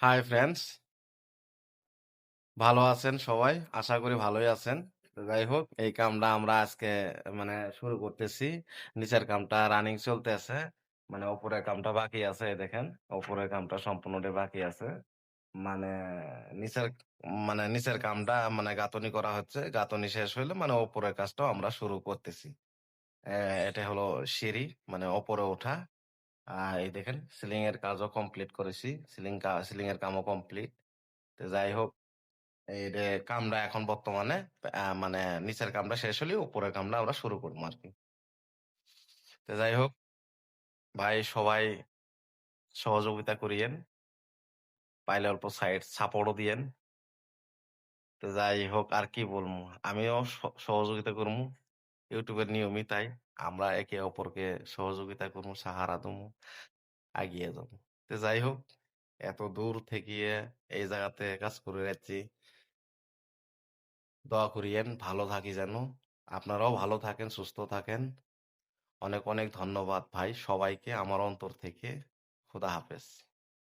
Hi friends ভালো আছেন সবাই? আশা করি ভালোই আছেন। যাই হোক, এই কামটা আমরা আজকে মানে শুরু করতেছি। নিচের কামটা রানিং চলতেছে। মানে ওপরের কামটা বাকি আছে দেখেন। ওপরের কামটা সম্পূর্ণটা বাকি আছে। মানে নিচের মানে নিচের কামটা মানে গাঁথনি করা হচ্ছে। গাঁথনি শেষ হইলে মানে ওপরের কাজটাও আমরা শুরু করতেছি। এটা হলো সিঁড়ি মানে ওপরে ওঠা। আর এই দেখেন সিলিং এর কাজও কমপ্লিট করেছি। সিলিং সিলিং এর কামও কমপ্লিট তো যাই হোক এই কামটা এখন বর্তমানে মানে নিচের কামটা শেষ হলে উপরের কামটা আমরা শুরু করব আর কি তো যাই হোক ভাই সবাই সহযোগিতা করিয়েন, পাইলে অল্প সাইড সাপোর্টও দিয়েন। তো যাই হোক আর কি বলব? আমিও সহযোগিতা করব। ইউটিউবের নিয়মই তাই আমরা একে অপরকে সহযোগিতা করব, সাহারা দেবো এগিয়ে যাব। তো যাই হোক, এত দূর থেকে এই জায়গাতে কাজ করে যাচ্ছি। দোয়া করিয়েন, ভালো থাকি যেন। আপনারাও ভালো থাকেন, সুস্থ থাকেন। অনেক অনেক ধন্যবাদ ভাই সবাইকে, আমার অন্তর থেকে। খুদা হাফেজ।